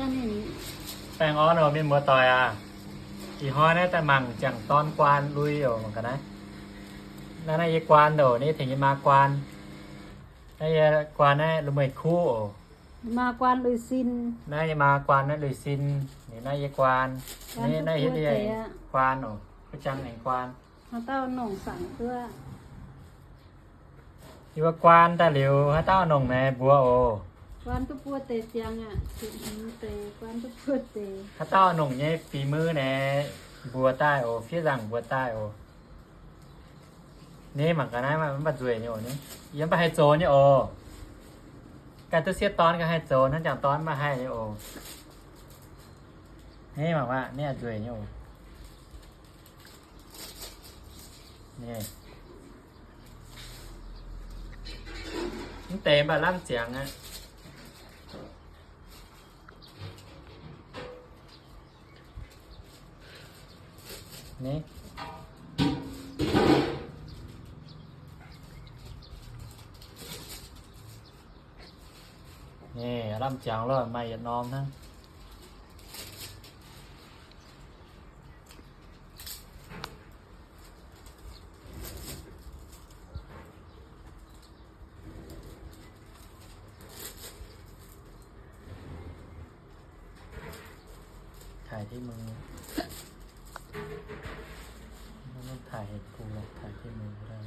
ตอนนี้แป้งอ้อนเอามีมัวตอยอะอีห้อนี่แต่มังจังตอนกวานลุยอยู่เหมือนกันนะนั่นนายกวานโดนี่ถึงจะมากวานนายกวานนี่ลุมยคู่มากวานเลยซินนายมากวานนั่นเลยซินนี่นายกวานนี่นายเฮ็ดยังกวานโอ้ก็จังแห่งกวานเขาเต้าหน่องสั่งเพื่อที่ว่ากวานแต่เหลียวถ้าเต้าหนงในบัวโอ กวานตุปัวเตะเตียงอะสิมเตะกวานตุปัวเตะถ้าเต้าหนงเนี่ยฝีมือในบัวใต้โอ phía rằng บัวใต้โอนี่มันก็ได้มามันบัดรวยนี่โอนี่ยังไปให้โจนี่โอการตัวเสียตอนก็ให้โจนั่นจากตอนมาให้นี่โอนี่บอกว่าเนี่ยรวยนี่โอนี่มันเต็มแบบล่ำเสียงอะ นี่นี่ลำจังแล้วไม่ยนอมทั้งถ่ายที่มือ ม่ต้องถ่ายเห็นกูหรอกถ่ายที่มือก็ได้